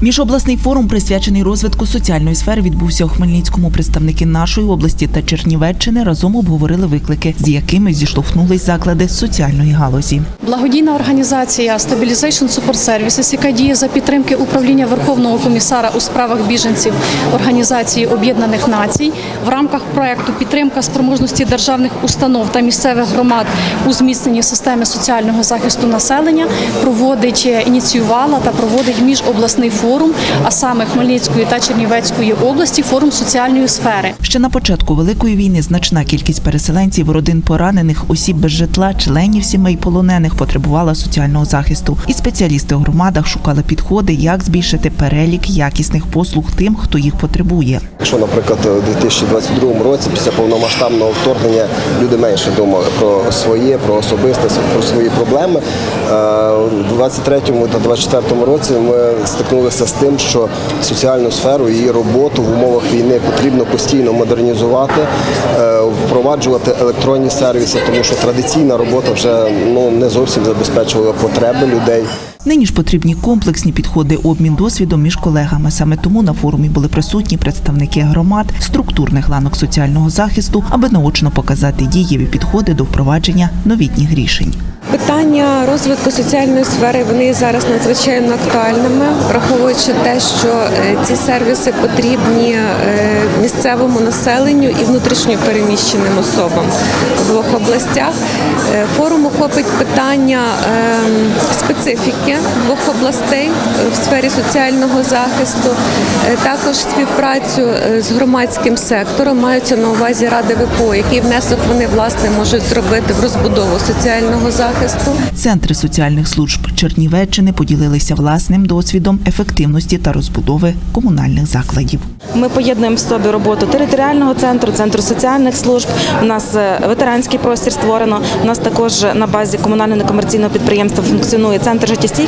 Міжобласний форум, присвячений розвитку соціальної сфери, відбувся у Хмельницькому. Представники нашої області та Чернівеччини разом обговорили виклики, з якими зіштовхнулись заклади соціальної галузі. Благодійна організація Stabilization Support Services, яка діє за підтримки управління Верховного комісара у справах біженців Організації Об'єднаних Націй в рамках проекту підтримка спроможності державних установ та місцевих громад у зміцненні системи соціального захисту населення проводить ініціювала та проводить міжобласний форум, а саме Хмельницької та Чернівецької області форум соціальної сфери. Ще на початку великої війни значна кількість переселенців, родин поранених, осіб без житла, членів сімей полонених потребувала соціального захисту. І спеціалісти у громадах шукали підходи, як збільшити перелік якісних послуг тим, хто їх потребує. Якщо, наприклад, у 2022 році після повномасштабного вторгнення люди менше думали про своє, про особисте, про свої проблеми. е, У 23 та 24 році ми стикнулися з тим, що соціальну сферу і роботу в умовах війни потрібно постійно модернізувати, е, впроваджувати електронні сервіси, тому що традиційна робота вже ну не зовсім забезпечувала потреби людей. Нині ж потрібні комплексні підходи, обмін досвідом між колегами. Саме тому на форумі були присутні представники громад, структурних ланок соціального захисту, аби наочно показати дієві підходи до впровадження новітніх рішень. Питання розвитку соціальної сфери вони зараз надзвичайно актуальними, враховуючи те, що е, ці сервіси потрібні е, місцевому населенню і внутрішньо переміщеним особам у двох областях. Е, Форум охопить питання ем, специфіки двох областей е, в сфері соціального захисту, е, також співпрацю е, з громадським сектором. Маються на увазі ради ВПО, який внесок вони власне можуть зробити в розбудову соціального захисту. Центри соціальних служб Чернівеччини поділилися власним досвідом ефективності та розбудови комунальних закладів. Ми поєднуємо в собі роботу територіального центру, центру соціальних служб. У нас ветеранський простір створено. У нас також на базі комунального некомерційного підприємства функціонує центр життєстійкості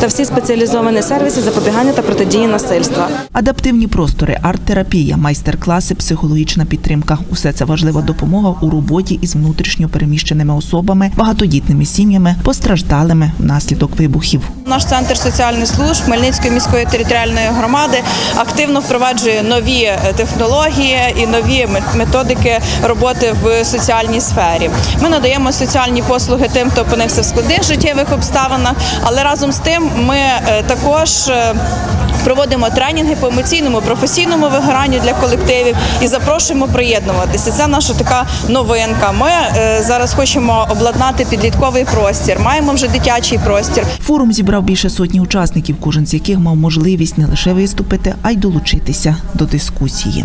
та всі спеціалізовані сервіси запобігання та протидії насильства. Адаптивні простори, арт-терапія, майстер-класи, психологічна підтримка усе це важлива допомога у роботі із внутрішньо переміщеними особами, багатодітними сім'ями, постраждалими внаслідок вибухів. Наш центр соціальних служб Хмельницької міської територіальної громади активно впроваджує нові е, технології і нові мет- методики роботи в соціальній сфері. Ми надаємо соціальні послуги тим, хто опинився в складних життєвих обставинах, але разом з тим ми е, також. е, Проводимо тренінги по емоційному, професійному вигоранню для колективів і запрошуємо приєднуватися. Це наша така новинка. Ми е, зараз хочемо обладнати підлітковий простір. Маємо вже дитячий простір. Форум зібрав більше сотні учасників, кожен з яких мав можливість не лише виступити, а й долучитися до дискусії.